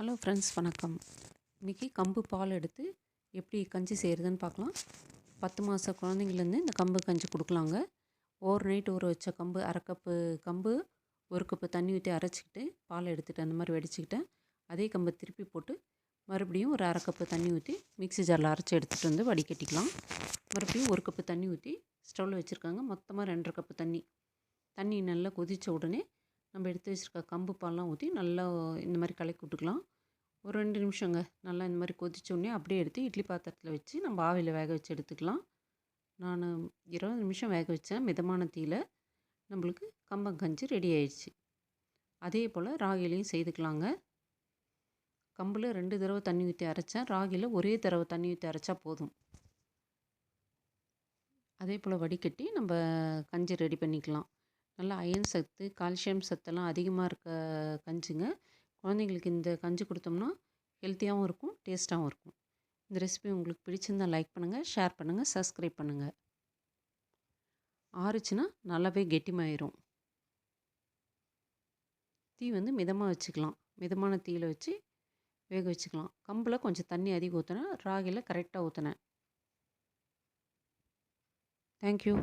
Hello friends வணக்கம். இன்றைக்கி கம்பு பால் எடுத்து எப்படி கஞ்சி செய்கிறதுன்னு பார்க்கலாம். பத்து மாத குழந்தைங்கலேருந்து இந்த கம்பு கஞ்சி கொடுக்கலாங்க. ஓவர் நைட் ஊற வச்ச கம்பு அரை கப்பு கம்பு ஒரு கப்பு தண்ணி ஊற்றி அரைச்சிக்கிட்டு பால் எடுத்துகிட்டு அந்த மாதிரி வடிச்சுக்கிட்டேன் அதே கம்பை திருப்பி போட்டு மறுபடியும் ஒரு அரை கப்பு தண்ணி ஊற்றி மிக்ஸி ஜாரில் அரைச்சி எடுத்துகிட்டு வந்து வடிகட்டிக்கலாம். மறுபடியும் ஒரு கப்பு தண்ணி ஊற்றி ஸ்டவ்வில் வச்சுருக்காங்க. மொத்தமாக ரெண்டரை கப்பு தண்ணி. தண்ணி நல்லா கொதித்த உடனே நம்ம எடுத்து வச்சுருக்க கம்பு பால்லாம் ஊற்றி நல்லா இந்த மாதிரி கலக்கி விட்டுக்கலாம். ஒரு ரெண்டு நிமிஷங்க. நல்லா இந்த மாதிரி கொதிச்ச உடனே அப்படியே எடுத்து இட்லி பாத்திரத்தில் வச்சு நம்ம ஆவியில் வேக வச்சு எடுத்துக்கலாம். நான் இருபது நிமிஷம் வேக வச்சேன் மிதமான தீயில் நம்மளுக்கு கம்பங்கஞ்சி ரெடி ஆயிடுச்சு. அதே போல் ராகிலையும் செய்துக்கலாங்க. கம்பில் ரெண்டு தடவை தண்ணி ஊற்றி அரைச்சேன் ராகியில் ஒரே தடவை தண்ணி ஊற்றி அரைச்சா போதும். அதே போல் வடிகட்டி நம்ம கஞ்சி ரெடி பண்ணிக்கலாம். நல்லா அயன் சத்து கால்சியம் சத்தெல்லாம் அதிகமாக இருக்க கஞ்சிங்க. குழந்தைங்களுக்கு இந்த கஞ்சி கொடுத்தோம்னா ஹெல்த்தியாகவும் இருக்கும் டேஸ்ட்டாகவும் இருக்கும். இந்த ரெசிபி உங்களுக்கு பிடிச்சிருந்தால் லைக் பண்ணுங்கள் ஷேர் பண்ணுங்கள் சப்ஸ்கிரைப் பண்ணுங்கள் ஆறுச்சுன்னா நல்லாவே கெட்டிமாயிரும். தீ வந்து மிதமாக வச்சுக்கலாம். மிதமான தீயில் வச்சு வேக வச்சுக்கலாம். கம்பில் கொஞ்சம் தண்ணி அதிகம் ஊற்றினேன் ராகியில் கரெக்டாக ஊற்றினேன் தேங்க்யூ